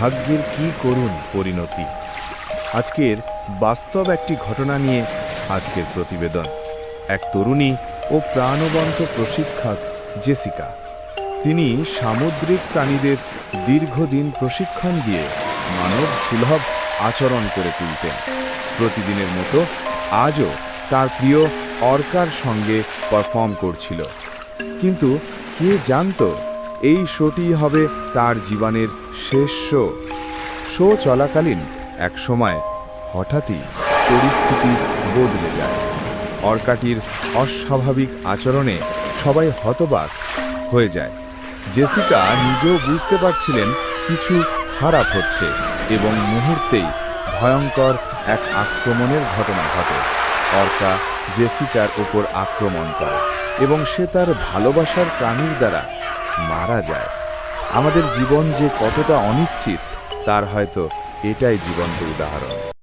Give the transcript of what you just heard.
ভাগ্যের কি করুন পরিণতি? আজকের বাস্তব একটি ঘটনা নিয়ে আজকের প্রতিবেদন। এক তরুণী ও প্রাণবন্ত প্রশিক্ষক জেসিকা। তিনি সামুদ্রিক প্রাণীদের দীর্ঘদিন প্রশিক্ষণ দিয়ে মানব সুলভ আচরণ করে তুলতেন। প্রতিদিনের মতো আজও তার প্রিয় অর্কার সঙ্গে পারফর্ম করছিল। কিন্তু কে জানতো, এই শোটি হবে তার জীবনের শেষ শো। শো চলাকালীন এক সময় হঠাৎই পরিস্থিতি বদলে যায়। অর্কাটির অস্বাভাবিক আচরণে সবাই হতবাক হয়ে যায়। জেসিকা নিজেও বুঝতে পারছিলেন কিছু খারাপ হচ্ছে এবং মুহূর্তেই ভয়ঙ্কর এক আক্রমণের ঘটনা ঘটে। অর্কা জেসিকার উপর আক্রমণ করে এবং সে তার ভালোবাসার প্রাণীর দ্বারা মারা যায়। আমাদের জীবন যে কতটা অনিশ্চিত তার হয়তো এটাই জীবন্ত উদাহরণ।